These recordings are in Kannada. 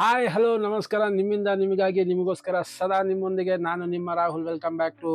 ಹಾಯ್ ಹಲೋ ನಮಸ್ಕಾರ. ನಿಮ್ಮಿಂದ, ನಿಮಗಾಗಿ, ನಿಮಗೋಸ್ಕರ ಸದಾ ನಿಮ್ಮೊಂದಿಗೆ ನಾನು ನಿಮ್ಮ Rahul. Welcome back to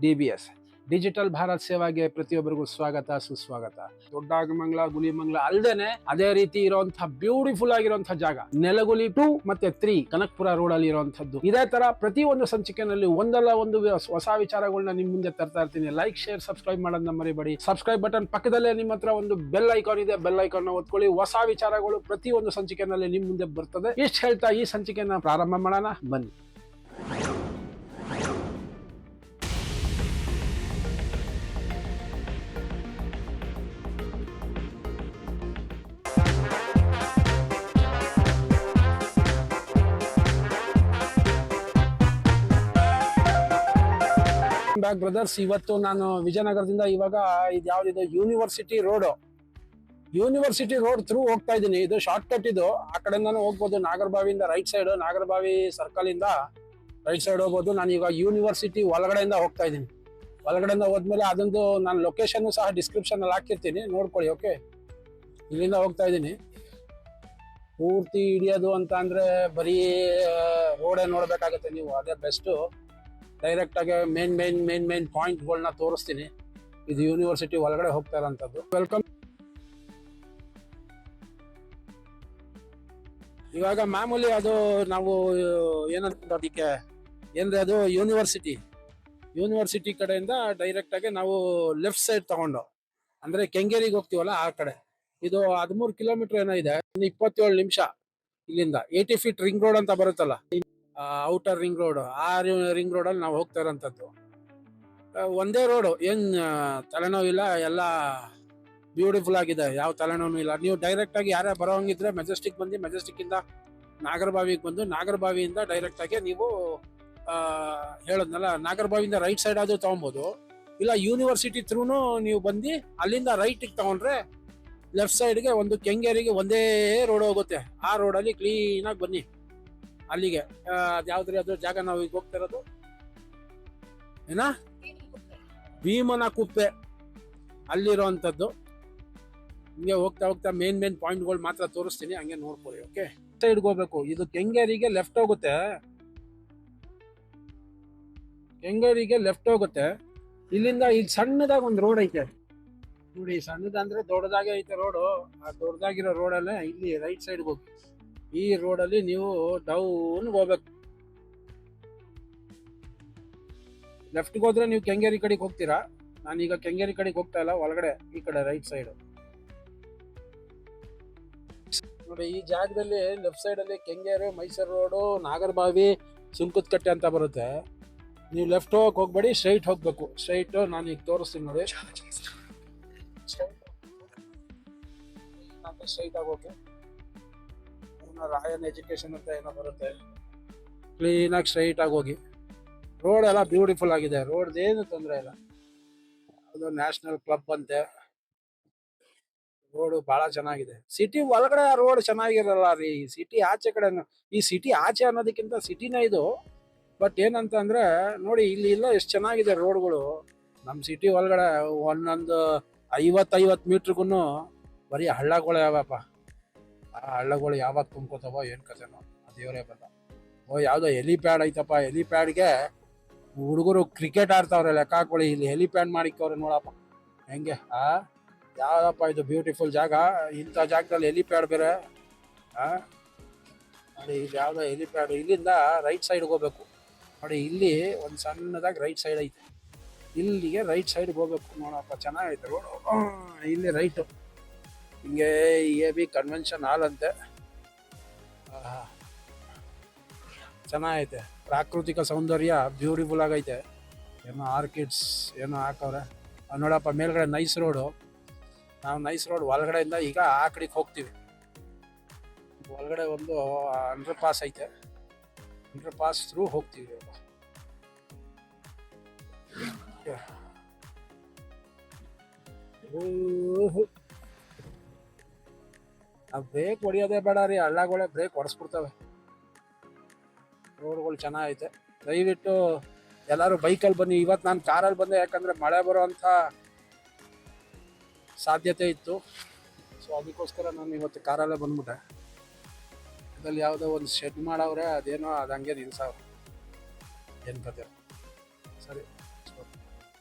D B S digital Bharat ಸೇವಾಗೆ ಪ್ರತಿಯೊಬ್ಬರಿಗೂ ಸ್ವಾಗತ, ಸುಸ್ವಾಗತ. ದೊಡ್ಡಾಗಮಂಗ್ಲ, ಗುಲಿಮಂಗ್ಲ ಅಲ್ದೇನೆ ಅದೇ ರೀತಿ ಇರುವಂತಹ ಬ್ಯೂಟಿಫುಲ್ ಆಗಿರುವಂತಹ ಜಾಗ. ನೆಲಗುಲಿ ಟು ಮತ್ತೆ ತ್ರೀ ಕನಕ್ಪುರ ರೋಡ್ ಅಲ್ಲಿ ಇರುವಂತದ್ದು ಇದೇ ತರ ಪ್ರತಿ ಒಂದು ಸಂಚಿಕೆನಲ್ಲಿ ಒಂದಲ್ಲ ಒಂದು ಹೊಸ ವಿಚಾರಗಳನ್ನ ನಿಮ್ ಮುಂದೆ ತರ್ತಾ ಇರ್ತೀನಿ. ಲೈಕ್ ಶೇರ್ ಸಬ್ಸ್ಕ್ರೈಬ್ ಮಾಡೋದನ್ನ ಮರಿಬೇಡಿ. ಸಬ್ಸ್ಕ್ರೈಬ್ ಬಟನ್ ಪಕ್ಕದಲ್ಲೇ ನಿಮ್ಮ ಹತ್ರ ಒಂದು ಬೆಲ್ ಐಕಾನ್ ಇದೆ. ಬೆಲ್ ಐಕಾನ್ನ ಒತ್ಕೊಳ್ಳಿ. ಹೊಸ ವಿಚಾರಗಳು ಪ್ರತಿ ಒಂದು ಸಂಚಿಕೆನಲ್ಲಿ ನಿಮ್ ಮುಂದೆ ಬರ್ತದೆ. ಇಷ್ಟು ಹೇಳ್ತಾ ಈ ಸಂಚಿಕೆನ ಪ್ರಾರಂಭ ಮಾಡೋಣ. ಬನ್ನಿ. ಬ್ರದರ್ಸ್ ಇವತ್ತು ನಾನು ವಿಜಯನಗರದಿಂದ ಇವಾಗ ಇದು ಯಾವ್ದಿದೆ university road university road through ಹೋಗ್ತಾ ಇದ್ದೀನಿ. ಇದು ಶಾರ್ಟ್ ಕಟ್ ಇದು. ಆ ಕಡೆಯಿಂದಾನು ಹೋಗ್ಬೋದು. ನಾಗರಬಾವಿಯಿಂದ ರೈಟ್ ಸೈಡ್ ನಾಗರಬಾವಿ ಸರ್ಕಲ್ ಇಂದ ರೈಟ್ ಸೈಡ್ ಹೋಗ್ಬೋದು. ನಾನು ಇವಾಗ ಯೂನಿವರ್ಸಿಟಿ ಒಳಗಡೆಯಿಂದ ಹೋಗ್ತಾ ಇದ್ದೀನಿ. ಒಳಗಡೆಯಿಂದ ಹೋದ್ಮೇಲೆ ಅದೊಂದು ನಾನು ಲೊಕೇಶನ್ ಸಹ ಡಿಸ್ಕ್ರಿಪ್ಷನ್ ಅಲ್ಲಿ ಹಾಕಿರ್ತೀನಿ. ನೋಡ್ಕೊಳ್ಳಿ ಓಕೆ ಇಲ್ಲಿಂದ ಹೋಗ್ತಾ ಇದ್ದೀನಿ. ಪೂರ್ತಿ ಹಿಡಿಯೋದು ಅಂತ ಅಂದ್ರೆ ಬರೀ ರೋಡೇ ನೋಡ್ಬೇಕಾಗತ್ತೆ ನೀವು? ಅದೇ ಬೆಸ್ಟು ಡೈರೆಕ್ಟ್ ಆಗಿ ಮೇನ್ ಮೇನ್ ಮೇನ್ ಮೇನ್ ಪಾಯಿಂಟ್ಗಳನ್ನ ತೋರಿಸ್ತೀನಿ. ಇದು ಯೂನಿವರ್ಸಿಟಿ ಒಳಗಡೆ ಹೋಗ್ತಾ ಇರೋಂಥದ್ದು. ವೆಲ್ಕಮ್ ಇವಾಗ ಮಾಮೂಲಿ ಅದು ನಾವು ಏನಂತ ಅದಕ್ಕೆ ಏನಂದ್ರೆ ಅದು ಯೂನಿವರ್ಸಿಟಿ ಯೂನಿವರ್ಸಿಟಿ ಕಡೆಯಿಂದ ಡೈರೆಕ್ಟ್ ಆಗಿ ನಾವು ಲೆಫ್ಟ್ ಸೈಡ್ ತಗೊಂಡು. ಅಂದ್ರೆ ಕೆಂಗೇರಿಗೆ ಹೋಗ್ತೀವಲ್ಲ ಆ ಕಡೆ. ಇದು ಹದಿಮೂರು ಕಿಲೋಮೀಟರ್ ಏನೋ ಇದೆ. ಇಪ್ಪತ್ತೇಳು ನಿಮಿಷ ಇಲ್ಲಿಂದ. ಏಯ್ಟಿ ಫೀಟ್ ರಿಂಗ್ ರೋಡ್ ಅಂತ ಬರುತ್ತಲ್ಲ. ಔಟರ್ ರಿಂಗ್ ರೋಡ್ ಆ ರಿಂಗ್ ರೋಡ್ ಅಲ್ಲಿ ನಾವು ಹೋಗ್ತಾ ಇರೋಂಥದ್ದು. ಒಂದೇ ರೋಡು ಏನ್ ತಲೆನೋವು ತಲೆನೋವಿಲ್ಲ ಎಲ್ಲ ಬ್ಯೂಟಿಫುಲ್ ಆಗಿದೆ. ಯಾವ ತಲೆನೋವು ಇಲ್ಲ. ನೀವು ಡೈರೆಕ್ಟ್ ಆಗಿ ಯಾರೇ ಬರೋಂಗಿದ್ರೆ ಮೆಜೆಸ್ಟಿಕ್ ಬಂದು ಮೆಜೆಸ್ಟಿಕ್ ಇಂದ ನಾಗರಬಾವಿಗೆ ಬಂದು, ನಾಗರಬಾವಿಯಿಂದ ಡೈರೆಕ್ಟ್ ಆಗಿ ನೀವು ಹೇಳದ್ನಲ್ಲ, ನಾಗರಬಾವಿಯಿಂದ ರೈಟ್ ಸೈಡ್ ಆದ್ರೂ ತಗೊಬೋದು. ಇಲ್ಲ ಯೂನಿವರ್ಸಿಟಿ ಥ್ರೂನು ನೀವು ಬಂದು ಅಲ್ಲಿಂದ ರೈಟಿಗೆ ತಗೊಂಡ್ರೆ ಲೆಫ್ಟ್ ಸೈಡ್ಗೆ ಒಂದು ಕೆಂಗೇರಿಗೆ ಒಂದೇ ರೋಡ್ ಹೋಗುತ್ತೆ. ಆ ರೋಡಲ್ಲಿ ಕ್ಲೀನಾಗಿ ಬನ್ನಿ. ಅಲ್ಲಿಗೆ. ಯಾವ್ದ್ರ ಅದ್ ಯಾವ್ದ್ರಿ ಅದು ಜಾಗ ನಾವು ಈಗ ಹೋಗ್ತಾ ಇರೋದು? ಏನ? ಭೀಮನ ಕುಪ್ಪೆ. ಅಲ್ಲಿರುವಂತದ್ದು ಹಿಂಗೆ ಹೋಗ್ತಾ ಹೋಗ್ತಾ ಮೇನ್ ಮೇನ್ ಪಾಯಿಂಟ್ಗಳು ಮಾತ್ರ ತೋರಿಸ್ತೀನಿ, ಹಂಗೆ ನೋಡ್ಕೊಳ್ಳಿ ಓಕೆ ಸೈಡ್ಗೆ ಹೋಗ್ಬೇಕು ಇದು ಕೆಂಗೇರಿಗೆ ಲೆಫ್ಟ್ ಹೋಗುತ್ತೆ. ಕೆಂಗೇರಿಗೆ ಲೆಫ್ಟ್ ಹೋಗುತ್ತೆ. ಇಲ್ಲಿಂದ ಈಗ ಸಣ್ಣದಾಗ ಒಂದು ರೋಡ್ ಐತೆ. ನೋಡಿ, ಸಣ್ಣದಂದ್ರೆ ದೊಡ್ಡದಾಗೆ ಐತೆ ರೋಡು ಆ ದೊಡ್ಡದಾಗಿರೋ ರೋಡಲ್ಲೇ ಇಲ್ಲಿ ರೈಟ್ ಸೈಡ್ಗೆ ಹೋಗಿ. ಈ ರೋಡಲ್ಲಿ ನೀವು ಡೌನ್ ಹೋಗ್ಬೇಕು. ಲೆಫ್ಟ್ಗೆ ಹೋದ್ರೆ ನೀವು ಕೆಂಗೇರಿ ಕಡೆಗೆ ಹೋಗ್ತೀರಾ? ನಾನೀಗ ಕೆಂಗೇರಿ ಕಡೆಗೆ ಹೋಗ್ತಾ ಇಲ್ಲ ಒಳಗಡೆ ಈ ಕಡೆ ರೈಟ್ ಸೈಡ್ ನೋಡಿ ಈ ಜಾಗದಲ್ಲಿ ಲೆಫ್ಟ್ ಸೈಡ್ ಅಲ್ಲಿ ಕೆಂಗೇರಿ ಮೈಸೂರು ರೋಡು ನಾಗರಬಾವಿ ಸುಂಕದಕಟ್ಟೆ ಅಂತ ಬರುತ್ತೆ. ನೀವು ಲೆಫ್ಟ್ ಹೋಗಕ್ಕೆ ಹೋಗ್ಬೇಡಿ ಸ್ಟ್ರೈಟ್ ಹೋಗ್ಬೇಕು. ಸ್ಟ್ರೈಟ್ ನಾನು ಈಗ ತೋರಿಸ್ತೀನಿ ನೋಡಿ. ಸ್ಟ್ರೈಟ್ ಆಗೋಕೆ ಏನೋ ರಾಯನ್ ಎಜುಕೇಶನ್ ಅಂತ ಏನೋ ಬರುತ್ತೆ. ಕ್ಲೀನಾಗಿ ಸ್ಟ್ರೈಟ್ ಆಗಿ ಹೋಗಿ. ರೋಡ್ ಎಲ್ಲ ಬ್ಯೂಟಿಫುಲ್ ಆಗಿದೆ. ರೋಡ್ ಏನು ತೊಂದರೆ ಇಲ್ಲ. ಅದು ನ್ಯಾಷನಲ್ ಕ್ಲಬ್ ಅಂತೆ. ರೋಡ್ ಬಹಳ ಚೆನ್ನಾಗಿದೆ. ಸಿಟಿ ಒಳಗಡೆ ರೋಡ್ ಚೆನ್ನಾಗಿರಲ್ಲ ರೀ. ಸಿಟಿ ಆಚೆ ಕಡೆ ಈ ಸಿಟಿ ಆಚೆ ಅನ್ನೋದಕ್ಕಿಂತ ಸಿಟಿನೇ ಇದು. ಬಟ್ ಏನಂತ ಅಂದ್ರೆ, ನೋಡಿ, ಇಲ್ಲಿ ಇಲ್ಲ ಎಷ್ಟು ಚೆನ್ನಾಗಿದೆ ರೋಡ್ಗಳು ನಮ್ಮ ಸಿಟಿ ಒಳಗಡೆ ಒಂದೊಂದು ಐವತ್ತೈವತ್ತು ಐವತ್ತು ಮೀಟ್ರಿಗೂ ಬರೀ ಹಳ್ಳಗಳು ಯಾವಪ್ಪ ಆ ಹಳ್ಳಗಳು ಯಾವಾಗ ತುಂಬ್ಕೋತಾವೋ ಏನು ಕಥೆನೋ ಆ ದೇವರೇ ಬಲ್ಲ ಓ, ಯಾವುದೋ ಹೆಲಿಪ್ಯಾಡ್ ಐತಪ್ಪ ಹೆಲಿಪ್ಯಾಡ್ಗೆ ಹುಡುಗರು ಕ್ರಿಕೆಟ್ ಆಡ್ತಾವ್ರೆ, ಲೆಕ್ಕ ಹಾಕೊಳ್ಳಿ. ಇಲ್ಲಿ ಹೆಲಿಪ್ಯಾಡ್ ಮಾಡಿಕ್ಕವ್ರೆ ನೋಡಪ್ಪ. ಹೆಂಗೆ? ಆ? ಯಾವ್ದಪ್ಪ ಇದು ಬ್ಯೂಟಿಫುಲ್ ಜಾಗ? ಇಂಥ ಜಾಗದಲ್ಲಿ ಹೆಲಿಪ್ಯಾಡ್ ಬೇರೆ? ಆ? ನೋಡಿ, ಇದು ಯಾವುದೋ ಹೆಲಿಪ್ಯಾಡ್ ಇಲ್ಲಿಂದ ರೈಟ್ ಸೈಡ್ಗೆ ಹೋಗ್ಬೇಕು. ನೋಡಿ, ಇಲ್ಲಿ ಒಂದು ಸಣ್ಣದಾಗಿ ರೈಟ್ ಸೈಡ್ ಐತೆ. ಇಲ್ಲಿಗೆ ರೈಟ್ ಸೈಡ್ಗೆ ಹೋಗ್ಬೇಕು ನೋಡಪ್ಪ. ಚೆನ್ನಾಗೈತೆ ರೋಡು. ಇಲ್ಲಿ ರೈಟು ಹಿಂಗೆ ಎ ಬಿ ಕನ್ವೆನ್ಷನ್ ಹಾಲ್ ಅಂತೆ. ಚೆನ್ನಾಗೈತೆ. ಪ್ರಾಕೃತಿಕ ಸೌಂದರ್ಯ ಬ್ಯೂಟಿಫುಲ್ ಆಗೈತೆ. ಏನೋ ಆರ್ಕಿಡ್ಸ್ ಏನೋ ಹಾಕವ್ರೆ. ನೋಡಪ್ಪ, ಮೇಲ್ಗಡೆ ನೈಸ್ ರೋಡು ನಾವು ನೈಸ್ ರೋಡ್ ಒಳಗಡೆಯಿಂದ ಈಗ ಆ ಕಡೆಗೆ ಹೋಗ್ತೀವಿ. ಒಳಗಡೆ ಒಂದು ಅಂಡರ್ ಪಾಸ್ ಐತೆ. ಅಂಡರ್ ಪಾಸ್ ಥ್ರೂ ಹೋಗ್ತೀವಿ ಇವಾಗ. ಆ ಬ್ರೇಕ್ ಹೊಡಿಯೋದೇ ಬೇಡ ರೀ, ಹಳ್ಳಗಳೇ ಬ್ರೇಕ್ ಹೊಡೆಸ್ಬಿಡ್ತವೆ. ರೋಡ್ಗಳು ಚೆನ್ನಾಗೈತೆ. ದಯವಿಟ್ಟು ಎಲ್ಲರೂ ಬೈಕಲ್ಲಿ ಬನ್ನಿ. ಇವತ್ತು ನಾನು ಕಾರಲ್ಲಿ ಬಂದೆ, ಯಾಕಂದರೆ ಮಳೆ ಬರುವಂಥ ಸಾಧ್ಯತೆ ಇತ್ತು. ಸೊ ಅದಕ್ಕೋಸ್ಕರ ನಾನು ಇವತ್ತು ಕಾರಲ್ಲೇ ಬಂದ್ಬಿಟ್ಟೆ. ಅದ್ರಲ್ಲಿ ಯಾವುದೋ ಒಂದು ಶೆಡ್ ಮಾಡವ್ರೆ, ಅದೇನೋ ಅದು ಹಂಗೆ ನಿಲ್ಸವ್ರೆ. ಏನು ಕತೆ. ಸರಿ.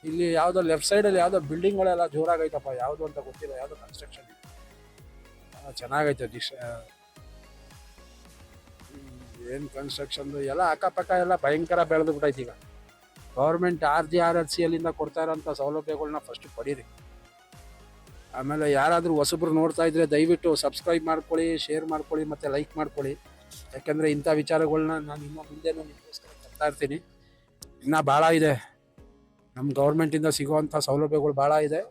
ಇಲ್ಲಿ ಯಾವುದೋ ಲೆಫ್ಟ್ ಸೈಡಲ್ಲಿ ಯಾವುದೋ ಬಿಲ್ಡಿಂಗ್ಗಳೆಲ್ಲ ಜೋರಾಗೈತಪ್ಪ. ಯಾವುದು ಅಂತ ಗೊತ್ತಿಲ್ಲ, ಯಾವುದೋ ಕನ್ಸ್ಟ್ರಕ್ಷನ್ ಚೆನ್ನಾಗೈತೆ ಡಿಶ್ ಏನು ಕನ್ಸ್ಟ್ರಕ್ಷನ್ದು ಎಲ್ಲ ಅಕ್ಕಪಕ್ಕ ಎಲ್ಲ ಭಯಂಕರ ಬೆಳೆದು ಬಿಟ್ಟೈತಿ ಈಗ. Government R G R L C ಎಲ್ಲಿಂದ ಕೊಡ್ತಾ ಇರೋಂಥ ಸೌಲಭ್ಯಗಳನ್ನ ಫಸ್ಟ್ ಪಡೀರಿ. ಆಮೇಲೆ ಯಾರಾದರೂ ಹೊಸಬ್ರು ನೋಡ್ತಾ ಇದ್ರೆ ದಯವಿಟ್ಟು ಸಬ್ಸ್ಕ್ರೈಬ್ ಮಾಡ್ಕೊಳ್ಳಿ ಶೇರ್ ಮಾಡ್ಕೊಳ್ಳಿ, ಮತ್ತು ಲೈಕ್ ಮಾಡ್ಕೊಳ್ಳಿ. ಯಾಕೆಂದರೆ ಇಂಥ ವಿಚಾರಗಳನ್ನ ನಾನು ಇನ್ನೂ ಮುಂದೆನೂ ನಿಮಗೋಸ್ಕರ ತರ್ತಾ ಇರ್ತೀನಿ. ಇನ್ನೂ ಭಾಳ ಇದೆ. ನಮ್ಮ ಗೌರ್ಮೆಂಟಿಂದ ಸಿಗುವಂಥ ಸೌಲಭ್ಯಗಳು ಭಾಳ ಇದೆ.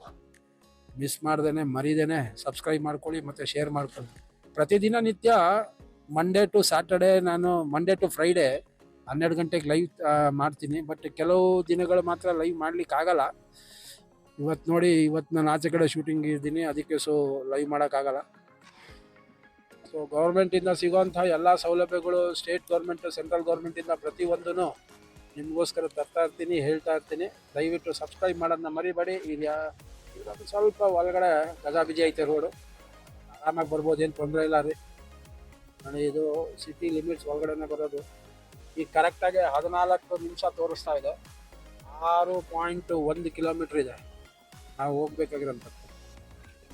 ಮಿಸ್ ಮಾಡ್ದೇನೆ, ಮರಿದೇನೆ ಸಬ್ಸ್ಕ್ರೈಬ್ ಮಾಡ್ಕೊಳ್ಳಿ ಮತ್ತು ಶೇರ್ ಮಾಡ್ಕೊಳ್ಳಿ. ಪ್ರತಿದಿನ ನಿತ್ಯ ಮಂಡೇ ಟು ಸ್ಯಾಟರ್ಡೇ ನಾನು ಮಂಡೇ ಟು ಫ್ರೈಡೇ ಹನ್ನೆರಡು ಗಂಟೆಗೆ ಲೈವ್ ಮಾಡ್ತೀನಿ. ಬಟ್ ಕೆಲವು ದಿನಗಳು ಮಾತ್ರ ಲೈವ್ ಮಾಡ್ಲಿಕ್ಕೆ ಆಗಲ್ಲ. ಇವತ್ತು ನೋಡಿ ಇವತ್ತು ನಾನು ಆಚೆ ಕಡೆ ಶೂಟಿಂಗ್ ಇದ್ದೀನಿ. ಅದಕ್ಕೆ ಸೊ ಲೈವ್ ಮಾಡೋಕ್ಕಾಗಲ್ಲ ಸೊ ಗೌರ್ಮೆಂಟಿಂದ ಸಿಗೋಂಥ ಎಲ್ಲ ಸೌಲಭ್ಯಗಳು ಸ್ಟೇಟ್ ಗೌರ್ಮೆಂಟು ಸೆಂಟ್ರಲ್ ಗೌರ್ಮೆಂಟಿಂದ ಪ್ರತಿಯೊಂದೂ ನಿಮಗೋಸ್ಕರ ತರ್ತಾ ಇರ್ತೀನಿ, ಹೇಳ್ತಾ ಇರ್ತೀನಿ. ದಯವಿಟ್ಟು ಸಬ್ಸ್ಕ್ರೈಬ್ ಮಾಡೋದನ್ನ ಮರಿಬೇಡಿ. ಇದು ಇವಾಗ ಸ್ವಲ್ಪ ಒಳಗಡೆ ಗಜಾಬಿಜಿ ಐತೆ ರೋಡು ಆರಾಮಾಗಿ ಬರ್ಬೋದು, ಏನು ತೊಂದರೆ ಇಲ್ಲ ರೀ. ನಾನು ಇದು ಸಿಟಿ ಲಿಮಿಟ್ಸ್ ಒಳಗಡೆನೆ ಬರೋದು. ಈಗ ಕರೆಕ್ಟಾಗಿ ಹದಿನಾಲ್ಕು ನಿಮಿಷ ತೋರಿಸ್ತಾ ಇದೆ. ಆರು ಪಾಯಿಂಟ್ ಒಂದು ಕಿಲೋಮೀಟ್ರ್ ಇದೆ. ನಾವು ಹೋಗ್ಬೇಕಾಗಿರೋಂಥದ್ದು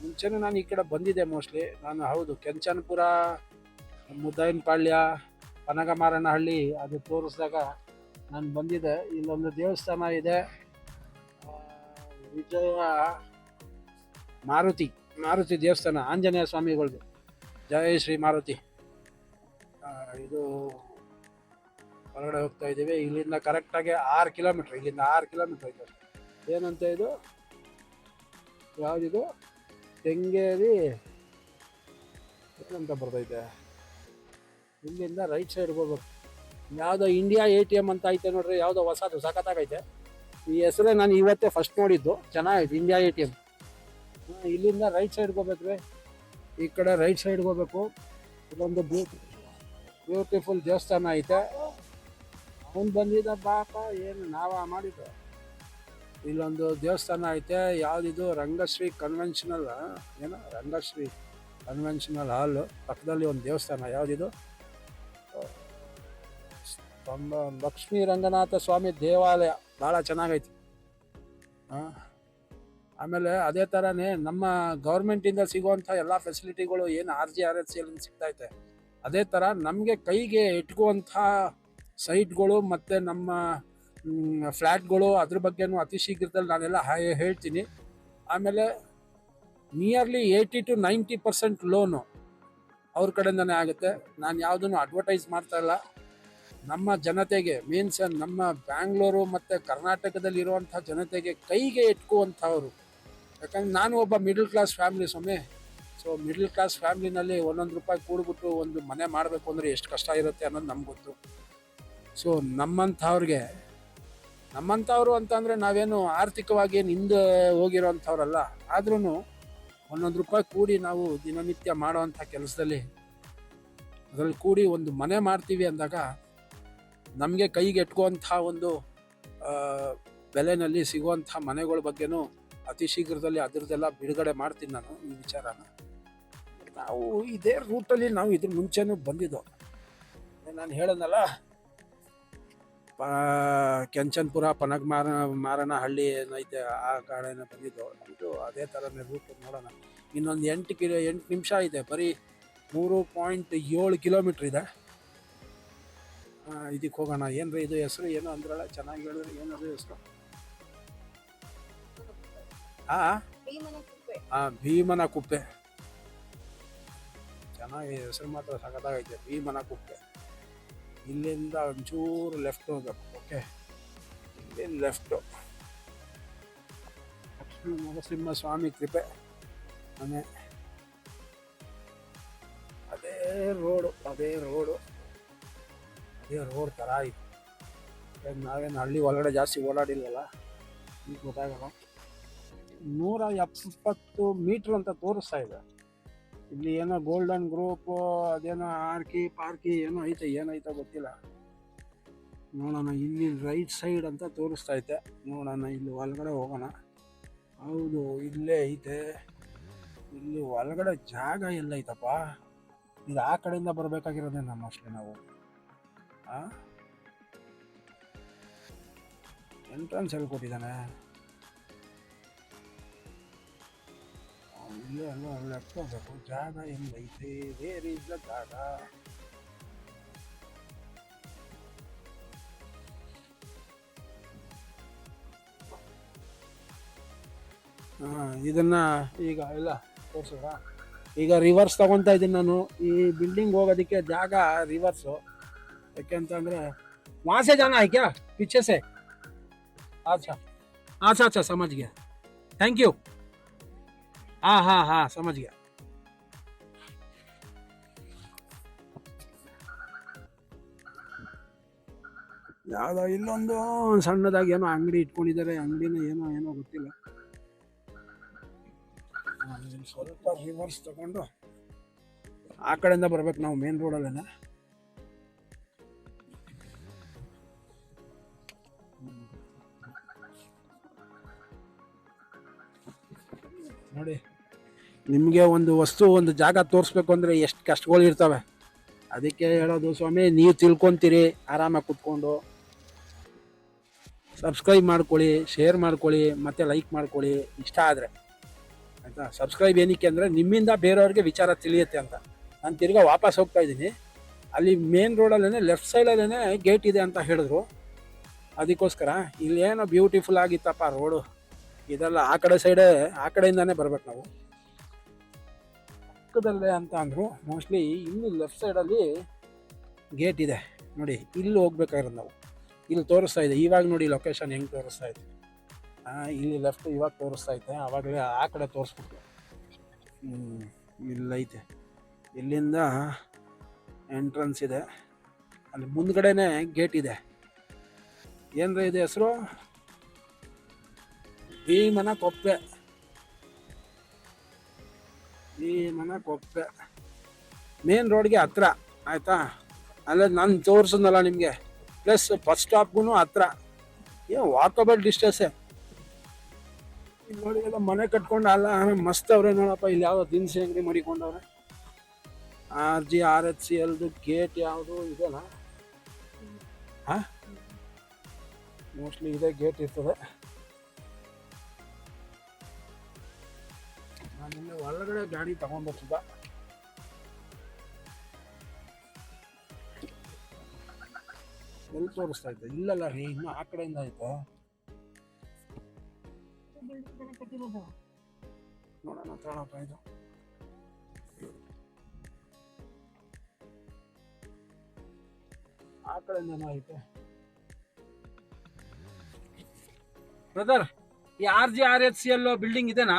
ಮುಂಚೆನೂ ನಾನು ಈ ಕಡೆ ಬಂದಿದ್ದೆ ಮೋಸ್ಟ್ಲಿ ನಾನು ಹೌದು, ಕೆಂಚನಪುರ ಮುದ್ದಾಯಿನಪಾಳ್ಯ ಪನಗಮಾರನಹಳ್ಳಿ ಅದು ತೋರಿಸಿದಾಗ ನಾನು ಬಂದಿದ್ದೆ. ಇಲ್ಲೊಂದು ದೇವಸ್ಥಾನ ಇದೆ. ವಿಜಯ ಮಾರುತಿ ಮಾರುತಿ ದೇವಸ್ಥಾನ, ಆಂಜನೇಯ ಸ್ವಾಮಿಗಳ್ದು. ಜಯ ಶ್ರೀ ಮಾರುತಿ. ಇದು ಹೊರಗಡೆ ಹೋಗ್ತಾ ಇದ್ದೀವಿ. ಇಲ್ಲಿಂದ ಕರೆಕ್ಟಾಗಿ ಆರು ಕಿಲೋಮೀಟ್ರ್ ಇಲ್ಲಿಂದ ಆರು ಕಿಲೋಮೀಟ್ರ್ ಐತೆ ಏನಂತ ಇದು? ಯಾವುದಿದು? ಕೆಂಗೇರಿ ಏನಂತ ಬರ್ತೈತೆ? ಇಲ್ಲಿಂದ ರೈಟ್ ಸೈಡ್ ಹೋಗ್ಬೇಕು. ಯಾವುದೋ ಇಂಡಿಯಾ ಎ ಟಿ ಎಂ ಅಂತ ಐತೆ ನೋಡ್ರಿ, ಯಾವುದೋ ಹೊಸದು ಸಖತ್ತಾಗೈತೆ. ಈ ಹೆಸರೇ ನಾನು ಇವತ್ತೇ ಫಸ್ಟ್ ನೋಡಿದ್ದು. ಚೆನ್ನಾಗೈತೆ ಇಂಡಿಯಾ ಎ ಟಿ ಎಂ ಇಲ್ಲಿಂದ ರೈಟ್ ಸೈಡ್ಗೆ ಹೋಗ್ಬೇಕ್ರಿ ಈ ಕಡೆ ರೈಟ್ ಸೈಡ್ಗೆ ಹೋಗ್ಬೇಕು. ಇಲ್ಲೊಂದು ಬ್ಯೂಟಿ ಬ್ಯೂಟಿಫುಲ್ ದೇವಸ್ಥಾನ ಐತೆ. ಅವ್ನು ಬಂದಿದ್ದ ಪಾಪ ಏನು ನಾವ ಮಾಡಿದ್ದು? ಇಲ್ಲೊಂದು ದೇವಸ್ಥಾನ ಐತೆ. ಯಾವುದಿದು? ರಂಗಶ್ರೀ ಕನ್ವೆನ್ಷನಲ್ ಏನು ರಂಗಶ್ರೀ ಕನ್ವೆನ್ಷನಲ್ ಹಾಲು ಪಕ್ಕದಲ್ಲಿ ಒಂದು ದೇವಸ್ಥಾನ. ಯಾವುದಿದು? ಲಕ್ಷ್ಮೀ ರಂಗನಾಥ ಸ್ವಾಮಿ ದೇವಾಲಯ. ಭಾಳ ಚೆನ್ನಾಗೈತಿ. ಹಾಂ. ಆಮೇಲೆ ಅದೇ ಥರನೇ ನಮ್ಮ ಗೌರ್ಮೆಂಟಿಂದ ಸಿಗುವಂಥ ಎಲ್ಲ ಫೆಸಿಲಿಟಿಗಳು ಏನು R G, R S C ಎಲ್ಲಿ ಸಿಗ್ತೈತೆ ಅದೇ ಥರ ನಮಗೆ ಕೈಗೆ ಇಟ್ಕುವಂಥ ಸೈಟ್ಗಳು ಮತ್ತು ನಮ್ಮ ಫ್ಲ್ಯಾಟ್ಗಳು ಅದ್ರ ಬಗ್ಗೆನೂ ಅತಿ ಶೀಘ್ರದಲ್ಲಿ ನಾನೆಲ್ಲ ಹೇಳ್ತೀನಿ. ಆಮೇಲೆ nearly eighty to ninety percent loan ಅವ್ರ ಕಡೆಯಿಂದನೇ ಆಗುತ್ತೆ. ನಾನು ಯಾವುದನ್ನು ಅಡ್ವರ್ಟೈಸ್ ಮಾಡ್ತಾ ಇಲ್ಲ. ನಮ್ಮ ಜನತೆಗೆ ಮೀನ್ಸ್ ನಮ್ಮ ಬ್ಯಾಂಗ್ಳೂರು ಮತ್ತು ಕರ್ನಾಟಕದಲ್ಲಿ ಇರುವಂಥ ಜನತೆಗೆ ಕೈಗೆ ಇಟ್ಕುವಂಥವ್ರು ಯಾಕಂದ್ರೆ ನಾನು ಒಬ್ಬ ಮಿಡಲ್ ಕ್ಲಾಸ್ ಫ್ಯಾಮಿಲಿ ಸ್ವಾಮಿ. ಸೊ ಮಿಡಲ್ ಕ್ಲಾಸ್ ಫ್ಯಾಮಿಲಿನಲ್ಲಿ ಒಂದೊಂದು ರೂಪಾಯಿ ಕೂಡ್ಬಿಟ್ಟು ಒಂದು ಮನೆ ಮಾಡಬೇಕು ಅಂದರೆ ಎಷ್ಟು ಕಷ್ಟ ಇರುತ್ತೆ ಅನ್ನೋದು ನಮ್ಗೆ ಗೊತ್ತು. ಸೊ ನಮ್ಮಂಥವ್ರಿಗೆ, ನಮ್ಮಂಥವ್ರು ಅಂತಂದರೆ ನಾವೇನು ಆರ್ಥಿಕವಾಗಿ ಹಿಂದೆ ಹೋಗಿರೋಂಥವ್ರಲ್ಲ ಆದ್ರೂ ಒಂದೊಂದು ರೂಪಾಯಿ ಕೂಡಿ ನಾವು ದಿನನಿತ್ಯ ಮಾಡುವಂಥ ಕೆಲಸದಲ್ಲಿ, ಅದರಲ್ಲಿ ಕೂಡಿ ಒಂದು ಮನೆ ಮಾಡ್ತೀವಿ ಅಂದಾಗ ನಮಗೆ ಕೈಗೆ ಎಟ್ಕುವಂಥ ಒಂದು ಬೆಲೆನಲ್ಲಿ ಸಿಗುವಂಥ ಮನೆಗಳ ಬಗ್ಗೆನೂ ಅತಿ ಶೀಘ್ರದಲ್ಲಿ ಅದರದ್ದೆಲ್ಲ ಬಿಡುಗಡೆ ಮಾಡ್ತೀನಿ ನಾನು ಈ ವಿಚಾರನ. ನಾವು ಇದೇ ರೂಟಲ್ಲಿ ನಾವು ಇದ್ರ ಮುಂಚೆನೂ ಬಂದಿದ್ದೋ. ನಾನು ಹೇಳೋದಲ್ಲ, ಪ, ಕೆಂಚನ್ಪುರ ಮಾರಣ ಹಳ್ಳಿ ಏನೈತೆ ಆ ಕಡೆನ ಬಂದಿದ್ದು ಇದು ಅದೇ ಥರನೇ ರೂಟ್ ನೋಡೋಣ. ಇನ್ನೊಂದು ಎಂಟು ಕಿಲೋ, ಎಂಟು ನಿಮಿಷ ಇದೆ, ಬರೀ ಮೂರು ಪಾಯಿಂಟ್ ಏಳು ಕಿಲೋಮೀಟ್ರ್ ಇದೆ. ಇದಕ್ಕೆ ಹೋಗೋಣ. ಏನ್ರಿ ಇದು ಹೆಸರು, ಏನು ಅಂದ್ರಲ್ಲ? ಚೆನ್ನಾಗಿ ಹೇಳಿದ್ರೆ ಏನದು ಹೆಸರು? ಆ ಆ. ಭೀಮನ ಕುಪ್ಪೆ. ಚೆನ್ನಾಗಿ ಹೆಸರು ಮಾತ್ರ ಸಖತ್ತಾಗೈತೆ ಭೀಮನ ಕುಪ್ಪೆ. ಇಲ್ಲಿಂದ ಒಂಚೂರು ಲೆಫ್ಟ್ ಹೋಗಬೇಕು ಓಕೆ ಇಲ್ಲಿ ಲೆಫ್ಟು ಲಕ್ಷ್ಮೀ ನರಸಿಂಹ ಸ್ವಾಮಿ ಕೃಪೆ ಮನೆ. ಅದೇ ರೋಡು ಅದೇ ರೋಡು ಅದೇ ರೋಡ್ ಥರ ಇತ್ತು ಯಾಕಂದ್ರೆ ನಾವೇನು ಹಳ್ಳಿ ಒಳಗಡೆ ಜಾಸ್ತಿ ಓಡಾಡಿಲ್ವಲ್ಲ ಈಗ ಗೊತ್ತಾಗಲ್ಲ. ನೂರ ಎಪ್ಪತ್ತು ಮೀಟ್ರ್ ಅಂತ ತೋರಿಸ್ತಾ ಇದೆ. ಇಲ್ಲಿ ಏನೋ ಗೋಲ್ಡನ್ ಗ್ರೂಪ್ ಅದೇನೋ ಆರ್ಕಿ ಪಾರ್ಕಿ ಏನೋ ಐತೆ, ಏನೈತೆ ಗೊತ್ತಿಲ್ಲ. ನೋಡೋಣ, ಇಲ್ಲಿ ರೈಟ್ ಸೈಡ್ ಅಂತ ತೋರಿಸ್ತಾ ಐತೆ. ನೋಡೋಣ, ಇಲ್ಲಿ ಒಳಗಡೆ ಹೋಗೋಣ. ಹೌದು, ಇಲ್ಲೇ ಐತೆ. ಇಲ್ಲಿ ಒಳಗಡೆ ಜಾಗ ಎಲ್ಲ ಐತಪ್ಪ. ಇದು ಆ ಕಡೆಯಿಂದ ಬರಬೇಕಾಗಿರೋದೇ ನಮ್ಮ ಅಷ್ಟೇ ನಾವು. ಎಂಟ್ರೆನ್ಸ್ ಎಲ್ಲಿ ಇಲ್ಲೇ ಜಾಗ ಹೆಂಗೈತೆ ಬೇರೆ ಇಲ್ಲ ಇದನ್ನ ಈಗ ಎಲ್ಲ ತೋರಿಸಿದ? ಈಗ ರಿವರ್ಸ್ ತಗೊಂತ ಇದ್ದೀನಿ ನಾನು. ಈ ಬಿಲ್ಡಿಂಗ್ ಹೋಗೋದಕ್ಕೆ ಜಾಗ ರಿವರ್ಸು ಯಾಕೆಂತಂದರೆ ವಾಸೆ ಜಾನ ಆಯ್ಕೆ ಪಿಚ್ಚಸೆ ಆಚಾ ಆಚಾ ಆಚಾ, ಸಮಾಜ್ಗೆ. ಥ್ಯಾಂಕ್ ಯು हाँ हाँ हाँ समझ गया ಯಾವುದೋ ಇಲ್ಲೊಂದು ಸಣ್ಣದಾಗಿ ಏನೋ ಅಂಗಡಿ ಇಟ್ಕೊಂಡಿದ್ದಾರೆ ಅಂಗಡಿನ ಏನೋ ಏನೋ ಗೊತ್ತಿಲ್ಲ ಆ, ಇದನ್ನ ಸ್ವಲ್ಪ ರಿವರ್ಸ್ ತಗೊಂಡು ಆ ಕಡೆಯಿಂದ ಬರ್ಬೇಕು ನಾವು ಮೇನ್ ರೋಡಲ್ಲೇನೆ ನೋಡಿ ನಿಮಗೆ ಒಂದು ವಸ್ತು, ಒಂದು ಜಾಗ ತೋರಿಸ್ಬೇಕು ಅಂದರೆ ಎಷ್ಟು ಕಷ್ಟಗಳು ಇರ್ತವೆ. ಅದಕ್ಕೆ ಹೇಳೋದು, ಸ್ವಾಮಿ, ನೀವು ತಿಳ್ಕೊಂತೀರಿ, ಆರಾಮಾಗಿ ಕುತ್ಕೊಂಡು. ಸಬ್ಸ್ಕ್ರೈಬ್ ಮಾಡ್ಕೊಳ್ಳಿ ಶೇರ್ ಮಾಡ್ಕೊಳ್ಳಿ, ಮತ್ತು ಲೈಕ್ ಮಾಡ್ಕೊಳ್ಳಿ, ಇಷ್ಟ ಆದರೆ. ಆಯಿತಾ? ಸಬ್ಸ್ಕ್ರೈಬ್ ಏನಕ್ಕೆ ಅಂದರೆ ನಿಮ್ಮಿಂದ ಬೇರೆಯವ್ರಿಗೆ ವಿಚಾರ ತಿಳಿಯುತ್ತೆ ಅಂತ. ನಾನು ತಿರ್ಗಾ ವಾಪಸ್ ಹೋಗ್ತಾ ಇದ್ದೀನಿ. ಅಲ್ಲಿ ಮೇನ್ ರೋಡಲ್ಲೇ ಲೆಫ್ಟ್ ಸೈಡಲ್ಲೇ ಗೇಟ್ ಇದೆ ಅಂತ ಹೇಳಿದ್ರು. ಅದಕ್ಕೋಸ್ಕರ ಇಲ್ಲೇನೋ ಬ್ಯೂಟಿಫುಲ್ ಆಗಿತ್ತಪ್ಪ ರೋಡು ಇದೆಲ್ಲ ಆ ಕಡೆ ಸೈಡೇ ಆ ಕಡೆಯಿಂದಲೇ ಬರ್ಬೇಕು ನಾವು. ಪಕ್ಕದಲ್ಲೇ ಅಂತ ಅಂದರು. ಮೋಸ್ಟ್ಲಿ ಇಲ್ಲಿ ಲೆಫ್ಟ್ ಸೈಡಲ್ಲಿ ಗೇಟ್ ಇದೆ. ನೋಡಿ, ಇಲ್ಲಿ ಹೋಗ್ಬೇಕಾಗಿರೋದು ನಾವು. ಇಲ್ಲಿ ತೋರಿಸ್ತಾ ಇದೆ. ಇವಾಗ ನೋಡಿ ಲೊಕೇಶನ್ ಹೆಂಗೆ ತೋರಿಸ್ತಾ ಇದೆ. ಇಲ್ಲಿ ಲೆಫ್ಟ್ ಇವಾಗ ತೋರಿಸ್ತಾ ಐತೆ ಆವಾಗಲೇ ಆ ಕಡೆ ತೋರಿಸ್ಬಿಟ್ಟು ಇಲ್ಲೈತೆ ಇಲ್ಲಿಂದ ಎಂಟ್ರೆನ್ಸ್ ಇದೆ. ಅಲ್ಲಿ ಮುಂದ್ಗಡೆ ಗೇಟ್ ಇದೆ. ಏನರ ಇದೆ ಹೆಸರು? ಭೀಮನ ಕೊಪ್ಪೆ. ಭೀಮನ ಕೊಪ್ಪೆ. ಮೇನ್ ರೋಡ್ಗೆ ಹತ್ರ, ಆಯ್ತಾ? ಅಲ್ಲೇ ನಾನು ತೋರಿಸಿದ್ನಲ್ಲ ನಿಮಗೆ. ಪ್ಲಸ್ ಬಸ್ ಸ್ಟಾಪ್ಗೂ ಹತ್ರ. ಏನು ವಾಕಬಲ್ ಡಿಸ್ಟೆನ್ಸೇ ಇಲ್ಲಿ ನೋಡಿ, ಎಲ್ಲ ಮನೆ ಕಟ್ಕೊಂಡು ಅಲ್ಲ ಮಸ್ತ್ ಅವ್ರೆ ನೋಡಪ್ಪ, ಇಲ್ಲಿ ಯಾವುದೋ ದಿನಸಿ ಅಂಗಡಿ ಮಡಿಕೊಂಡವ್ರೆ. R G R H C ಎಲ್ದು gate ಯಾವುದು ಇದೆಲ್ಲ ಹಾಂ? ಮೋಸ್ಟ್ಲಿ ಇದೇ ಗೇಟ್ ಇರ್ತದೆ. ನಾನಿನ್ನ ಒಳಗಡೆ ಗಾಡಿ ತಗೊಂಡ್ಬರ್ತಿದ್ದ ಎಲ್ಲಿ ತೋರಿಸ್ತಾ ಇದ್ದೆ. ಇಲ್ಲಲ್ಲ ರೀ, ಇನ್ನು ಆ ಕಡೆಯಿಂದ ಐತೆ. ನೋಡೋಣ ತಗೊಳಪ್ಪ ಇದು. ಆ ಕಡೆಯಿಂದನೂ ಐತೆ. ಬ್ರದರ್ ಈ R G R H C L building ಇದೆನಾ?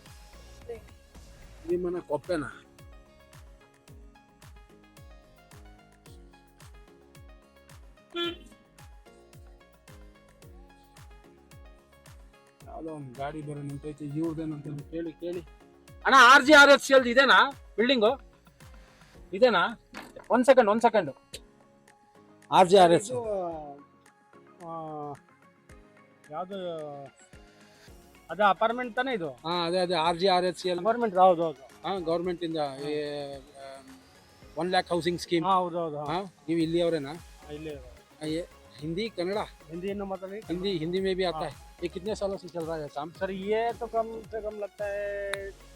ಭೀಮನ ಕೊಪ್ಪೆನ? ಯಾವುದೋ ಒಂದು ಗಾಡಿ ಬೇರೆ ನಿಂತೈತೆ ಇವ್ರದೇನಂತ ಕೇಳಿ ಕೇಳಿ. ಅಣ್ಣ, R G R S C ಇದೇನಾ? ಬಿಲ್ಡಿಂಗು ಇದೇನಾ? ಒಂದ್ ಸೆಕೆಂಡ್ ಒಂದ್ second R G R S. ಯಾವ್ದು ಅದ ಅಪಾರ್ಟ್ಮೆಂಟ್ ತಾನೇ ಇದು ಹಾ ಅದೇ ಅದೇ R G R H C L apartment ಹೌದು ಹೌದು ಹಾ ಗೌರ್ಮೆಂಟ್ ಇಂದ ಒನ್ ಲ್ಯಾಕ್ ಹೌಸಿಂಗ್ ಸ್ಕೀಮ್ ಹಾ ಹೌದು ಹೌದು ಹಾ ನೀವು ಇಲ್ಲಿ ಅವರೇನಾ ಇಲ್ಲಿ हिंदी कन्नड़ा हिंदी में मतलब नहीं हिंदी हिंदी में भी आता है ये कितने सालों से चल रहा है काम सर ये तो कम से कम लगता है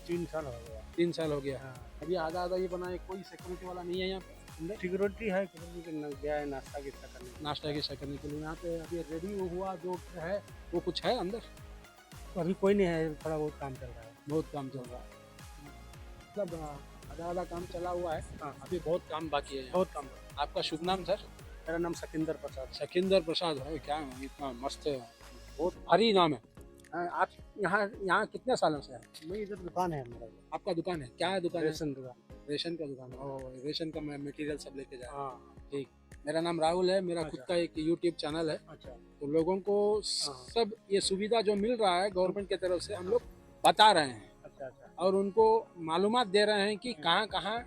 तीन साल हो गया तीन साल हो गया अभी आधा आधा ये बना है कोई सिक्योरिटी वाला नहीं है यहाँ पे सिक्योरिटी है सिक्योरिटी के न- गया है नाश्ता किस्ता करने नाश्ता की करने के लिए यहाँ पे अभी रेडी हुआ जो है वो कुछ है अंदर तो अभी कोई नहीं है थोड़ा बहुत काम चल रहा है। बहुत काम चल रहा है। मतलब आधा आधा काम चला हुआ है। हाँ अभी बहुत काम बाकी है। बहुत काम आपका शुभ नाम सर? मेरा नाम सकिंदर प्रसाद। सकिंदर प्रसाद है क्या इतना मस्त है। बहुत भारी नाम है। हाँ, आप यहाँ यहाँ कितने सालों से हैं? मैं इधर दुकान है मेरा। आपका दुकान है? क्या दुकान रेशन दुकान। रेशन का दुकान है। ओ, रेशन का मैं मटेरियल सब लेके जा रहा हाँ। हूँ। मेरा नाम राहुल है मेरा खुद अच्छा। का एक यूट्यूब चैनल है। अच्छा। तो लोगों को हाँ। सब ये सुविधा जो मिल रहा है गवर्नमेंट की तरफ़ से हम हाँ। लोग बता रहे हैं। अच्छा अच्छा। और उनको मालूम दे रहे हैं कि हाँ। कहाँ कहाँ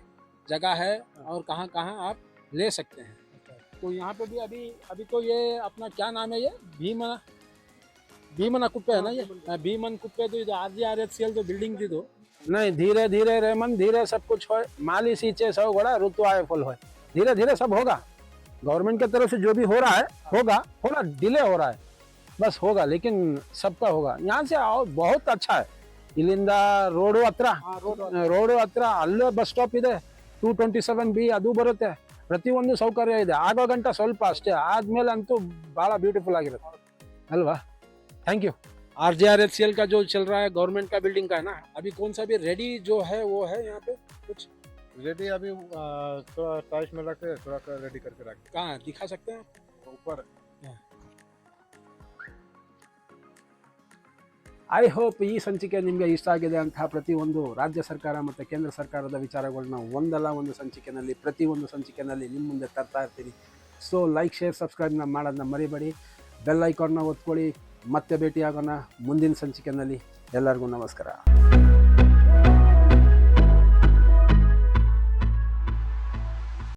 जगह है और कहाँ कहाँ आप ले सकते हैं। अच्छा, अच्छा। तो यहाँ पे भी अभी अभी तो ये अपना क्या नाम है ये? भीमना भीमना कुप्पे है ना ये? भीमन कुप्पे। तो R G R H C L जो तो बिल्डिंग थी तो। नहीं धीरे धीरे रेमन धीरे सब कुछ हो माली सींचे सौ घोड़ा ऋतु आए फुल हो धीरे धीरे सब होगा। गवर्नमेंट की तरफ से जो भी हो रहा है होगा थोड़ा डिले हो रहा है बस होगा लेकिन सबका होगा यहाँ से आओ बहुत अच्छा है ಇಲ್ಲಿಂದ ರೋಡು ಹತ್ರ हाँ रोड ರೋಡು ಹತ್ರ ಅಲ್ಲೇ ಬಸ್ ಸ್ಟಾಪ್ ಇದೆ ಟೂ ಟ್ವೆಂಟಿ ಸೆವೆನ್ ಬಿ ಅದು ಬರುತ್ತೆ ಪ್ರತಿಯೊಂದು ಸೌಕರ್ಯ ಇದೆ ಆಗೋ ಗಂಟ ಸ್ವಲ್ಪ ಅಷ್ಟೇ ಆದ್ಮೇಲೆ ಅಂತೂ ಬಹಳ ಬ್ಯೂಟಿಫುಲ್ ಆಗಿರುತ್ತೆ ಅಲ್ವಾ thank you R J R H C L का जो चल रहा है गवर्नमेंट का बिल्डिंग का है ना अभी कौन सा भी रेडी जो है वो है यहाँ पे कुछ रेडी अभी आ, थोड़ा टाइट में रखे थोड़ा रेडी करके रखे कहाँ है? दिखा सकते हैं ऊपर ಐ ಹೋಪ್ ಈ ಸಂಚಿಕೆ ನಿಮಗೆ ಇಷ್ಟ ಆಗಿದೆ ಅಂತ ಪ್ರತಿಯೊಂದು ರಾಜ್ಯ ಸರ್ಕಾರ ಮತ್ತು ಕೇಂದ್ರ ಸರ್ಕಾರದ ವಿಚಾರಗಳನ್ನ ಒಂದಲ್ಲ ಒಂದು ಸಂಚಿಕೆನಲ್ಲಿ ಪ್ರತಿಯೊಂದು ಸಂಚಿಕೆನಲ್ಲಿ ನಿಮ್ಮ ಮುಂದೆ ತರ್ತಾ ಇರ್ತೀನಿ ಸೊ ಲೈಕ್ ಶೇರ್ ಸಬ್ಸ್ಕ್ರೈಬ್ನ ಮಾಡೋದನ್ನ ಮರಿಬೇಡಿ ಬೆಲ್ ಐಕಾನ್ನ ಒತ್ಕೊಳ್ಳಿ ಮತ್ತೆ ಭೇಟಿಯಾಗೋಣ ಮುಂದಿನ ಸಂಚಿಕೆನಲ್ಲಿ ಎಲ್ಲರಿಗೂ ನಮಸ್ಕಾರ